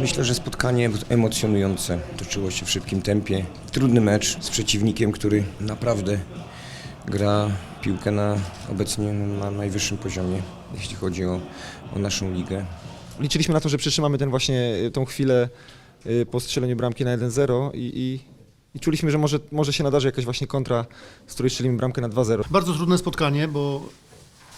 Myślę, że spotkanie emocjonujące. Toczyło się w szybkim tempie. Trudny mecz z przeciwnikiem, który naprawdę gra piłkę na obecnie na najwyższym poziomie, jeśli chodzi o, o naszą ligę. Liczyliśmy na to, że przytrzymamy ten właśnie y, tą chwilę y, po strzeleniu bramki na 1-0 i, i, i czuliśmy, że może, może się nadarzy jakaś właśnie kontra, z której strzelimy bramkę na 2-0. Bardzo trudne spotkanie, bo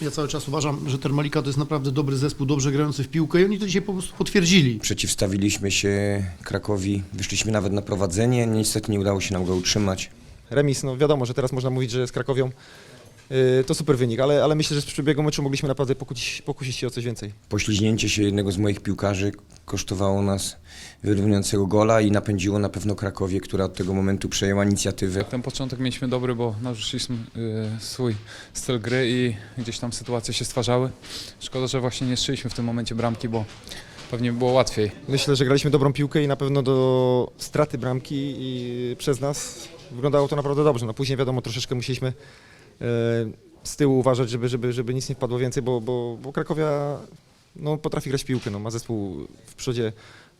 ja cały czas uważam, że Termalika to jest naprawdę dobry zespół, dobrze grający w piłkę i oni to dzisiaj po prostu potwierdzili. Przeciwstawiliśmy się Krakowi, wyszliśmy nawet na prowadzenie, niestety nie udało się nam go utrzymać. Remis, no wiadomo, że teraz można mówić, że z Krakowią to super wynik, ale, ale myślę, że z przebiegu meczu mogliśmy naprawdę pokusić, pokusić się o coś więcej. Pośliźnięcie się jednego z moich piłkarzy kosztowało nas wyrównującego gola i napędziło na pewno Krakowie, która od tego momentu przejęła inicjatywę. Ten początek mieliśmy dobry, bo narzuciliśmy y, swój styl gry i gdzieś tam sytuacje się stwarzały. Szkoda, że właśnie nie strzeliśmy w tym momencie bramki, bo pewnie było łatwiej. Myślę, że graliśmy dobrą piłkę i na pewno do straty bramki i przez nas wyglądało to naprawdę dobrze. No później wiadomo, troszeczkę musieliśmy z tyłu uważać, żeby, żeby, żeby nic nie wpadło więcej, bo, bo, bo Krakowia no, potrafi grać w piłkę. No, ma zespół w przodzie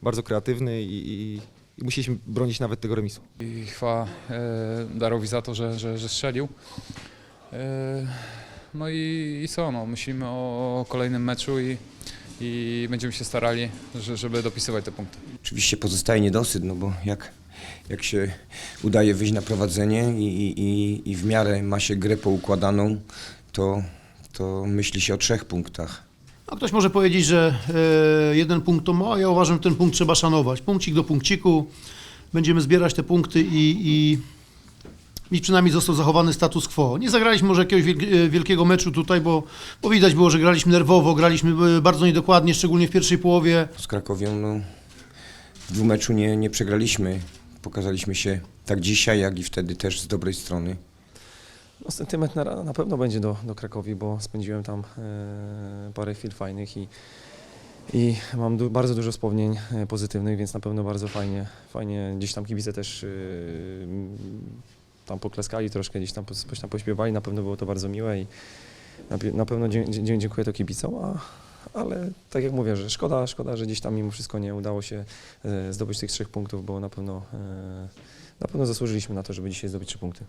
bardzo kreatywny i, i, i musieliśmy bronić nawet tego remisu. I chwała e, Darowi za to, że, że, że strzelił. E, no i, i co, no, myślimy o, o kolejnym meczu i, i będziemy się starali, że, żeby dopisywać te punkty. Oczywiście pozostaje niedosyt, no bo jak, jak się udaje wyjść na prowadzenie i, i, i- w miarę ma się grę poukładaną, to, to myśli się o trzech punktach. A ktoś może powiedzieć, że e, jeden punkt to mało, ja uważam, że ten punkt trzeba szanować. Punkcik do punkciku, będziemy zbierać te punkty i, i, i przynajmniej został zachowany status quo. Nie zagraliśmy może jakiegoś e, wielkiego meczu tutaj, bo, bo widać było, że graliśmy nerwowo, graliśmy e, bardzo niedokładnie, szczególnie w pierwszej połowie. Z Krakowią no, w dwumeczu nie, nie przegraliśmy. Pokazaliśmy się tak dzisiaj, jak i wtedy też z dobrej strony. No, sentyment na, na pewno będzie do, do Krakowi, bo spędziłem tam e, parę chwil fajnych i, i mam du, bardzo dużo wspomnień e, pozytywnych, więc na pewno bardzo fajnie, fajnie gdzieś tam kibice też e, tam poklaskali troszkę, gdzieś tam, coś tam pośpiewali, na pewno było to bardzo miłe i na, na pewno dziękuję to kibicom, a, ale tak jak mówię, że szkoda, szkoda, że gdzieś tam mimo wszystko nie udało się e, zdobyć tych trzech punktów, bo na pewno, e, na pewno zasłużyliśmy na to, żeby dzisiaj zdobyć trzy punkty.